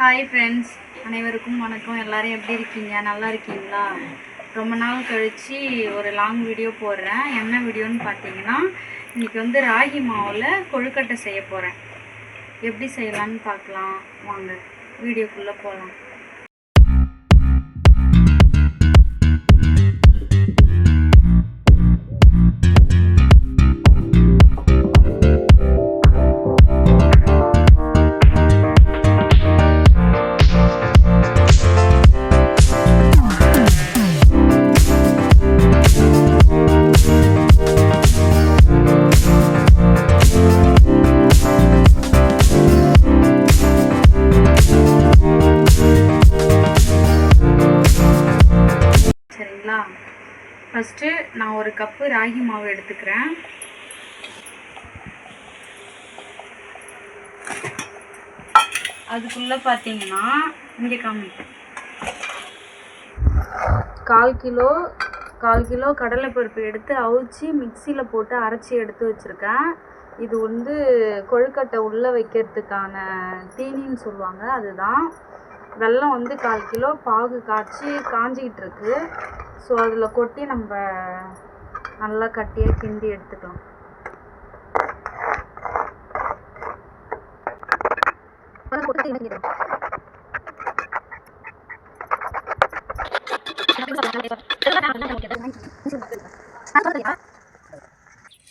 Hi friends அனைவருக்கும் வணக்கம். எல்லோரும் எப்படி இருக்கீங்க? நல்லா இருக்கீங்களா? ரொம்ப நாள் கழித்து ஒரு லாங் வீடியோ போடுறேன். என்ன வீடியோன்னு பார்த்தீங்கன்னா இன்றைக்கி வந்து ராகி மாவில் கொழுக்கட்டை செய்ய போகிறேன் எப்படி செய்யலான்னு பார்க்கலாம். வாங்க வீடியோக்குள்ளே போகலாம் ஃபஸ்ட்டு நான் ஒரு கப்பு ராகி மாவு எடுத்துக்கிறேன். அதுக்குள்ளே பார்த்தீங்கன்னா இங்கே காமி. கால் கிலோ கால் கிலோ கடலைப்பருப்பு எடுத்து அவிச்சு மிக்சியில் போட்டு அரைச்சி எடுத்து வச்சுருக்கேன். இது வந்து கொழுக்கட்டை உள்ளே வைக்கிறதுக்கான தீனின்னு சொல்லுவாங்க அதுதான். வெல்லம் வந்து கால் கிலோ பாகு காய்ச்சி காஞ்சிக்கிட்டு இருக்கு ஸோ அதில் கொட்டி நம்ம நல்லா கட்டியாக கிண்டி எடுத்துக்கலாம்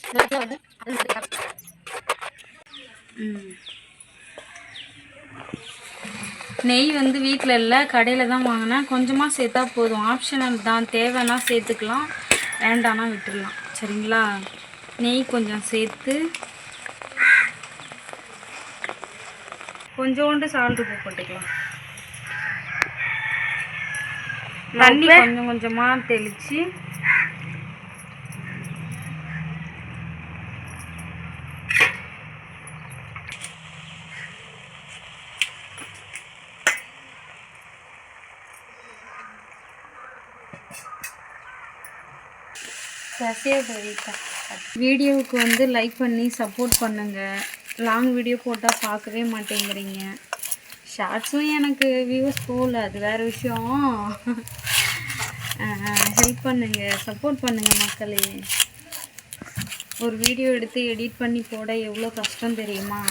ம். நெய் வந்து வீட்டில் இல்லை கடையில் தான் வாங்கினேன் கொஞ்சமாக சேர்த்தா போதும். ஆப்ஷனல் தான் தேவைன்னா சேர்த்துக்கலாம் வேண்டாம்னா விட்டுடலாம் சரிங்களா? நெய் கொஞ்சம் சேர்த்து கொஞ்சோண்டு சால்ட் உப்பு போட்டுக்கலாம். தண்ணி கொஞ்சம் கொஞ்சமாக தெளித்து வீடியோவுக்கு வந்து லைக் பண்ணி சப்போர்ட் பண்ணுங்கள் லாங் வீடியோ போட்டால் பார்க்கவே மாட்டேங்கிறீங்க. ஷார்ட்ஸும் எனக்கு வியூஸ் போகல அது வேறு விஷயம். ஹெல்ப் பண்ணுங்க சப்போர்ட் பண்ணுங்கள் மக்களே. ஒரு வீடியோ எடுத்து எடிட் பண்ணி போட எவ்வளோ கஷ்டம் தெரியுமா?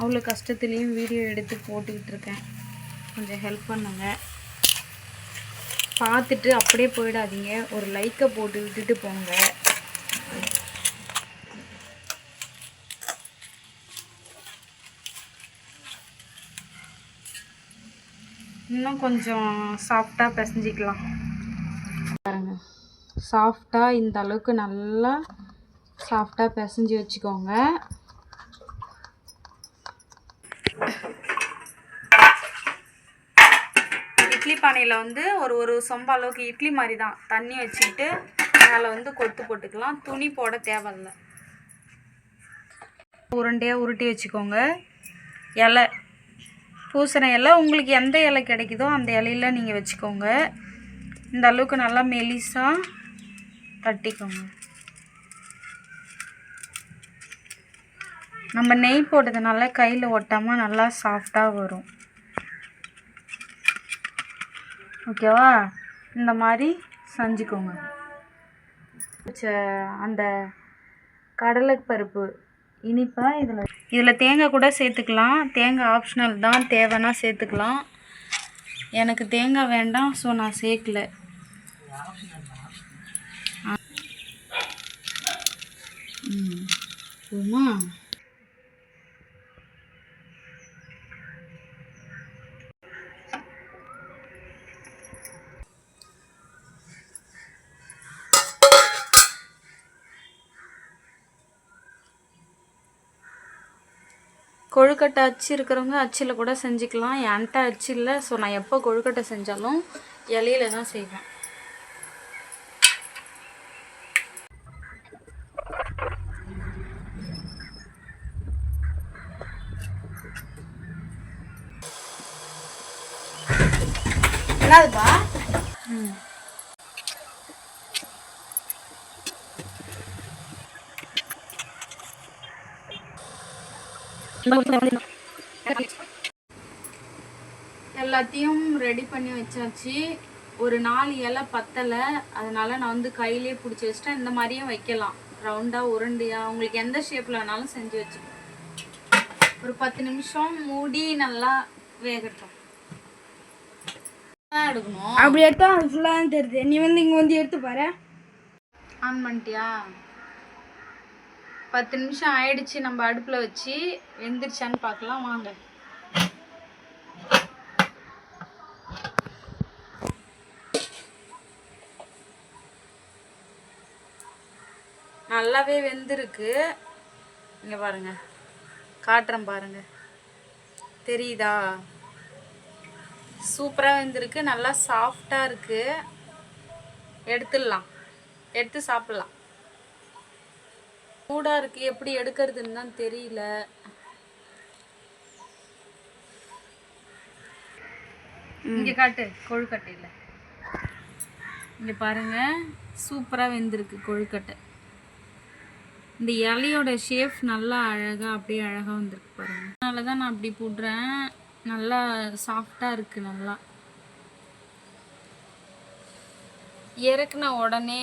அவ்வளோ கஷ்டத்துலேயும் வீடியோ எடுத்து போட்டுக்கிட்டு இருக்கேன். கொஞ்சம் ஹெல்ப் பண்ணுங்கள் பார்த்துட்டு அப்படியே போயிடாதீங்க. ஒரு லைக்கை போட்டு விட்டுட்டு போங்க. இன்னும் கொஞ்சம் சாஃப்டாக பிசைஞ்சிக்கலாம். பாருங்க. சாஃப்டாக இந்த அளவுக்கு நல்லா சாஃப்டாக பிசைஞ்சு வச்சுக்கோங்க இட்லி பானையில் வந்து ஒரு ஒரு சொம்ப அளவுக்கு இட்லி மாதிரி தான். தண்ணி வச்சுக்கிட்டு மேலே வந்து கொத்து போட்டுக்கலாம். துணி போட தேவையில்லை. உருண்டையாக உருட்டி வச்சுக்கோங்க. இலை. பூசண இலை. உங்களுக்கு எந்த இலை கிடைக்குதோ அந்த இலையில நீங்கள் வச்சுக்கோங்க. இந்த அளவுக்கு நல்லா மெலிசாக தட்டிக்கோங்க. நம்ம நெய் போட்டதுனால கையில் ஒட்டாமல் நல்லா சாஃப்டாக வரும். ஓகேவா? இந்த மாதிரி செஞ்சுக்கோங்க. ச- அந்த கடலைப்பருப்பு இனிப்பை இதில். இதில் தேங்காய் கூட சேர்த்துக்கலாம். தேங்காய் ஆப்ஷனல் தான் தேவைன்னா சேர்த்துக்கலாம். எனக்கு தேங்காய் வேண்டாம் ஸோ நான் சேர்க்கல. ஆ. கொழுக்கட்டை அச்சு இருக்கிறவங்க அச்சில் கூட செஞ்சுக்கலாம். என்கிட்ட அச்சு இல்லை. ஸோ நான் எப்போ கொழுக்கட்டை செஞ்சாலும் இலையில தான் செய்வேன். என்னதுப்பா? ம். எல்லாத்தையும் ரெடி பண்ணி வச்சாச்சு. ஒரு நாலு இலை பத்தலை. அதனால நான் வந்து கையிலே பிடிச்சி வச்சிட்டேன் இந்த மாதிரியும் வைக்கலாம். ரவுண்டாக உருண்டையாக உங்களுக்கு எந்த ஷேப்பில் வேணாலும் செஞ்சு வச்சுக்கலாம். ஒரு பத்து நிமிஷம் மூடி நல்லா வேகட்டும். எடுக்கணும். அப்படி எடுத்தா அது ஃபுல்லாக தெரியுது. நீ வந்து இங்கே வந்து எடுத்து பாரு. ஆன் பண்ணிட்டியா? பத்து நிமிஷம் ஆயிடுச்சு நம்ம அடுப்பில் வச்சு வெந்துருச்சான்னு பார்க்கலாம் வாங்க. நல்லாவே வெந்திருக்கு. இங்கே பாருங்க. காட்டுறேன் பாருங்க. தெரியுதா? சூப்பராக வெந்திருக்கு. நல்லா சாஃப்டாக இருக்குது எடுத்துடலாம். எடுத்து சாப்பிட்லாம். சூடாக இருக்கு எப்படி எடுக்கிறதுன்னு தான் தெரியல. இங்கே காட்டு கொழுக்கட்டையில். இங்கே பாருங்க சூப்பராக வெந்திருக்கு கொழுக்கட்டை. இந்த இலையோட ஷேப் நல்லா அழகாக அப்படியே அழகாக வந்திருக்கு பாருங்க. அதனால தான் நான் அப்படி போடுறேன். நல்லா சாஃப்டாக இருக்குது நல்லா. இறக்குன உடனே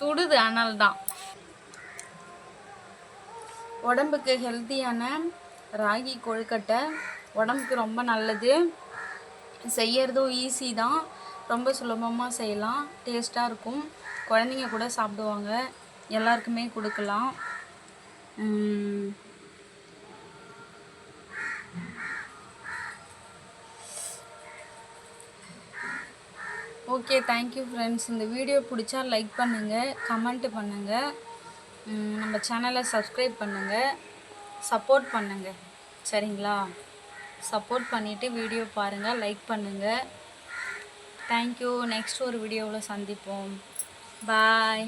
சுடுது ஆனால் தான் உடம்புக்கு ஹெல்த்தியான ராகி கொழுக்கட்டை உடம்புக்கு ரொம்ப நல்லது. செய்யறதும் ஈஸி தான். ரொம்ப சுலபமாக செய்யலாம். டேஸ்ட்டாக இருக்கும். குழந்தைங்க கூட சாப்பிடுவாங்க. எல்லாருக்குமே கொடுக்கலாம். ஓகே தேங்க்யூ ஃப்ரெண்ட்ஸ் இந்த வீடியோ பிடிச்சா லைக் பண்ணுங்கள் கமெண்ட்டு பண்ணுங்கள் நம்ம சேனலை சப்ஸ்கிரைப் பண்ணுங்கள் சப்போர்ட் பண்ணுங்கள் சரிங்களா? சப்போர்ட் பண்ணிவிட்டு வீடியோ பாருங்கள் லைக் பண்ணுங்கள் தேங்க்யூ நெக்ஸ்ட் ஒரு வீடியோவில் சந்திப்போம். பாய்